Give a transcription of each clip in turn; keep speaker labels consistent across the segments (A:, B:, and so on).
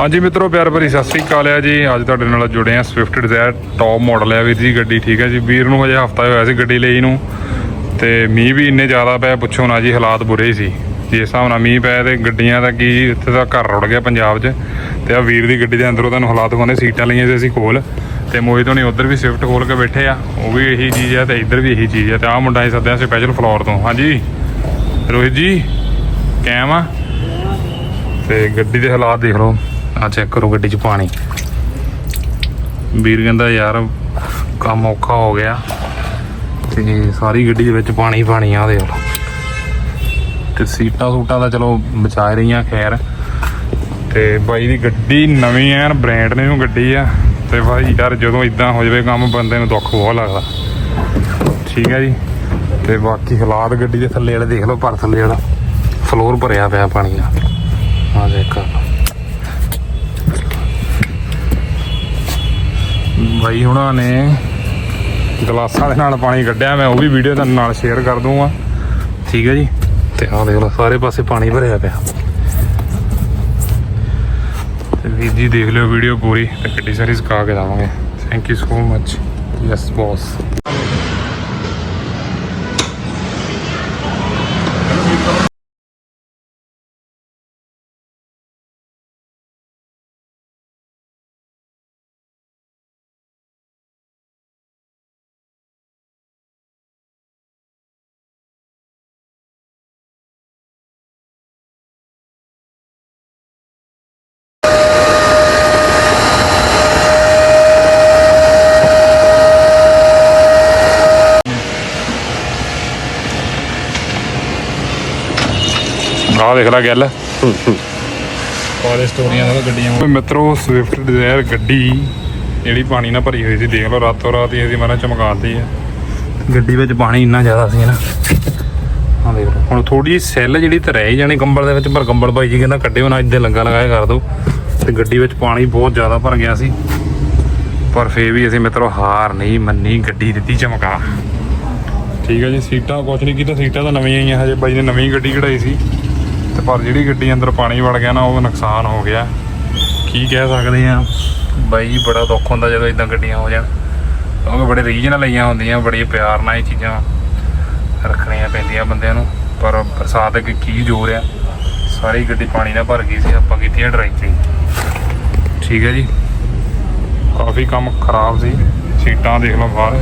A: ਹਾਂਜੀ ਮਿੱਤਰੋ, ਪਿਆਰ ਭਰੀ ਸਤਿ ਸ੍ਰੀ ਅਕਾਲ ਆ ਜੀ। ਅੱਜ ਤੁਹਾਡੇ ਨਾਲ ਜੁੜੇ ਆ ਸਵਿਫਟ ਡਿਜ਼ਾਇਰ ਟੌਪ ਮਾਡਲ ਆ ਵੀਰ ਜੀ, ਗੱਡੀ ਠੀਕ ਹੈ ਜੀ? ਵੀਰ ਨੂੰ ਹਜੇ ਹਫਤਾ ਹੋਇਆ ਸੀ ਗੱਡੀ ਲਈ ਨੂੰ। ਤੇ ਮੀਂਹ ਵੀ ਇੰਨੇ ਜ਼ਿਆਦਾ ਪਿਆ ਪੁੱਛੋ ਨਾ ਜੀ, ਹਾਲਾਤ ਬੁਰੇ ਹੀ ਸੀ। ਜਿਸ ਹਿਸਾਬ ਨਾਲ ਮੀਂਹ ਪਿਆ ਤੇ ਗੱਡੀਆਂ ਦਾ ਕੀ ਇੱਥੇ ਦਾ ਘਰ ਰੁੜ ਗਿਆ ਪੰਜਾਬ 'ਚ। ਤੇ ਆ ਵੀਰ ਦੀ ਗੱਡੀ ਦੇ ਅੰਦਰੋਂ ਤੁਹਾਨੂੰ ਹਾਲਾਤ ਹੋਣੇ ਸੀਟਾਂ ਲਈਆਂ ਸੀ ਅਸੀਂ ਕੋਲ। ਤੇ ਮੋਹਿਤ ਹੋਣੀ ਉਧਰ ਵੀ ਸਵਿਫਟ ਖੋਲ ਕੇ ਬੈਠੇ ਆ। ਉਹ ਵੀ ਇਹੀ ਚੀਜ਼ ਆ ਤੇ ਇੱਧਰ ਵੀ ਇਹੀ ਚੀਜ਼ ਆ। ਤੇ ਆਹ ਮੁੰਡਾ ਹੀ ਸੱਦਿਆ ਸਪੈਸ਼ਲ ਫਲੋਰ ਤੋਂ। ਹਾਂਜੀ। ਰੋਹਿਤ ਜੀ, ਕੈਮ ਆ? ਤੇ ਗੱਡੀ ਦੇ ਹਾਲਾਤ ਦੇਖ ਲਓ। ਆ ਚੈੱਕ ਕਰੋ ਗੱਡੀ 'ਚ ਪਾਣੀ। ਵੀਰ ਕਹਿੰਦਾ, ਯਾਰ, ਕੰਮ ਔਖਾ ਹੋ ਗਿਆ ਤੇ ਸਾਰੀ ਗੱਡੀ ਦੇ ਵਿੱਚ ਪਾਣੀ ਪਾਣੀ ਆ ਦੇਖ ਤੇ ਸੀਟਾਂ ਸੂਟਾਂ ਦਾ ਚਲੋ ਬਚਾ ਰਹੀਆਂ, ਖੈਰ। ਤੇ ਬਾਈ ਦੀ ਗੱਡੀ ਨਵੀਂ ਐਨ ਬ੍ਰਾਂਡ ਨੇ ਗੱਡੀ ਆ। ਤੇ ਬਾਈ, ਯਾਰ, ਜਦੋਂ ਇਦਾਂ ਹੋ ਜਾਵੇ ਕੰਮ, ਬੰਦੇ ਨੂੰ ਦੁੱਖ ਬਹੁਤ ਲੱਗਦਾ। ਠੀਕ ਹੈ ਜੀ। ਤੇ ਬਾਕੀ ਹਾਲਾਤ ਗੱਡੀ ਦੇ ਥੱਲੇ ਵਾਲੇ ਦੇਖ ਲਓ, ਪਰ ਥੱਲੇ ਵਾਲਾ। ਫਲੋਰ ਭਰਿਆ ਪਿਆ ਪਾਣੀ ਨਾਲ ਆ ਦੇਖ ਬਾਈ ਹੁਣਾਂ ਨੇ ਗਲਾਸਾਂ ਦੇ ਨਾਲ ਪਾਣੀ ਕੱਢਿਆ, ਮੈਂ ਉਹ ਵੀ ਵੀਡੀਓ ਤੁਹਾਨੂੰ ਨਾਲ ਸ਼ੇਅਰ ਕਰ ਦੂੰਗਾ ਠੀਕ ਹੈ ਜੀ? ਤੇ ਆਹ ਦੇਖ ਲਓ, ਸਾਰੇ ਪਾਸੇ ਪਾਣੀ ਭਰਿਆ ਪਿਆ। ਤੇ ਵੀਰ ਜੀ ਦੇਖ ਲਿਓ ਵੀਡੀਓ ਪੂਰੀ, ਤੇ ਗੱਡੀ ਸਾਰੀ ਸੁਕਾ ਕੇ ਜਾਵਾਂਗੇ thank you so much yes boss ਆਹ ਦੇਖ ਲੈ ਗੱਲ। ਕਾਲੇ ਸਟੋਰੀਆਂ ਦਾ ਗੱਡੀਆਂ ਮਿੱਤਰੋ ਸਵਿਫਟ ਡਿਜ਼ਾਇਰ ਗੱਡੀ ਜਿਹੜੀ ਪਾਣੀ ਨਾਲ ਭਰੀ ਹੋਈ ਸੀ ਦੇਖ ਲਓ ਰਾਤੋਂ ਰਾਤ ਹੀ ਅਸੀਂ ਮਾਰਾ ਚਮਕਾਤੀ ਆ। ਗੱਡੀ ਵਿੱਚ ਪਾਣੀ ਇੰਨਾ ਜ਼ਿਆਦਾ ਸੀ ਨਾ। ਆ ਦੇਖ ਲਓ ਹੁਣ ਥੋੜੀ ਜਿਹੀ ਸੈੱਲ ਜਿਹੜੀ ਤੇ ਰਹਿ ਹੀ ਜਾਣੀ ਕੰਬਲ ਦੇ ਵਿੱਚ ਪਰ ਕੰਬਲ ਭਾਈ ਜੀ ਕਹਿੰਦਾ ਕੱਢਿਓ ਨਾ ਇੱਥੇ ਲੱਗਾ ਲਗਾਇਆ ਕਰ ਦਿਓ। ਤੇ ਗੱਡੀ ਵਿੱਚ ਪਾਣੀ ਬਹੁਤ ਜ਼ਿਆਦਾ ਭਰ ਗਿਆ ਸੀ। ਪਰ ਫੇਰ ਵੀ ਅਸੀਂ ਮਿੱਤਰੋ ਹਾਰ ਨਹੀਂ ਮੰਨੀ ਗੱਡੀ ਦਿੱਤੀ ਚਮਕਾ। ਠੀਕ ਹੈ ਜੀ ਸੀਟਾਂ ਕੁਛ ਨਹੀਂ ਕੀਤਾ ਸੀਟਾਂ ਤਾਂ ਨਵੀਆਂ ਹੀ ਆ ਹਜੇ ਬਾਈ ਨੇ ਨਵੀਂ ਗੱਡੀ ਕਢਾਈ ਸੀ। ਤੇ ਪਰ ਜਿਹੜੀ ਗੱਡੀ ਅੰਦਰ ਪਾਣੀ ਵੜ ਗਿਆ ਨਾ, ਉਹ ਨੁਕਸਾਨ ਹੋ ਗਿਆ। ਕੀ ਕਹਿ ਸਕਦੇ ਆ ਬਾਈ, ਬੜਾ ਦੁੱਖ ਹੁੰਦਾ ਜਦੋਂ ਇਦਾਂ ਗੱਡੀਆਂ ਹੋ ਜਾਣ। ਕਿਉਂਕਿ ਬੜੇ ਰੀਜਨਲ ਲਈਆਂ ਹੁੰਦੀਆਂ, ਬੜੀ ਪਿਆਰ ਨਾਲ ਇਹ ਚੀਜ਼ਾਂ ਰੱਖਣੀਆਂ ਪੈਂਦੀਆਂ ਬੰਦਿਆਂ ਨੂੰ। ਪਰ ਬਰਸਾਤ ਅੱਗੇ ਕੀ ਜ਼ੋਰ ਆ। ਸਾਰੀ ਗੱਡੀ ਪਾਣੀ ਨਾਲ ਭਰ ਗਈ ਸੀ, ਆਪਾਂ ਕੀਤੀ ਹੈ ਡਰਾਈਵਿੰਗ ਠੀਕ ਹੈ ਜੀ। ਕਾਫੀ ਕੰਮ ਖਰਾਬ ਸੀ। ਸੀਟਾਂ ਦੇਖ ਲਓ ਬਾਹਰ।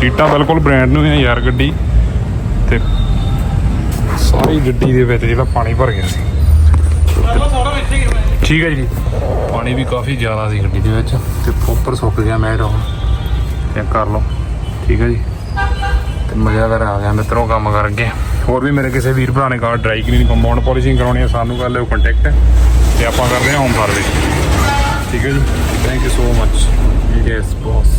A: ਸੀਟਾਂ ਬਿਲਕੁਲ ਬ੍ਰਾਂਡ ਨੂੰ ਹੈ ਯਾਰ ਗੱਡੀ। ਤੇ ਸਾਰੀ ਗੱਡੀ ਦੇ ਵਿੱਚ ਜਿਹੜਾ ਪਾਣੀ ਭਰ ਗਿਆ ਸੀ। ਠੀਕ ਹੈ ਜੀ। ਪਾਣੀ ਵੀ ਕਾਫੀ ਜ਼ਿਆਦਾ ਸੀ ਗੱਡੀ ਦੇ ਵਿੱਚ। ਤੇ ਪ੍ਰੋਪਰ ਸੁੱਕ ਗਿਆ ਮੈਟ ਹੁਣ ਚੈੱਕ ਕਰ ਲਓ। ਠੀਕ ਹੈ ਜੀ। ਤੇ ਮਜ਼ਾ ਕਰ ਆ ਗਿਆ, ਮਿੱਤਰੋਂ, ਕੰਮ ਕਰਕੇ। ਹੋਰ ਵੀ ਮੇਰੇ ਕਿਸੇ ਵੀਰ ਭਰਾ ਨੇ car dry clean compound polishing ਕਰਾਉਣੀ ਹੈ ਸਾਨੂੰ ਕਰ ਲਿਓ ਕੰਟੈਕਟ ਤੇ ਆਪਾਂ ਕਰਦੇ ਹਾਂ ਹੋਮ ਸਰਵਿਸ ਠੀਕ ਹੈ ਜੀ। Thank you so much yes boss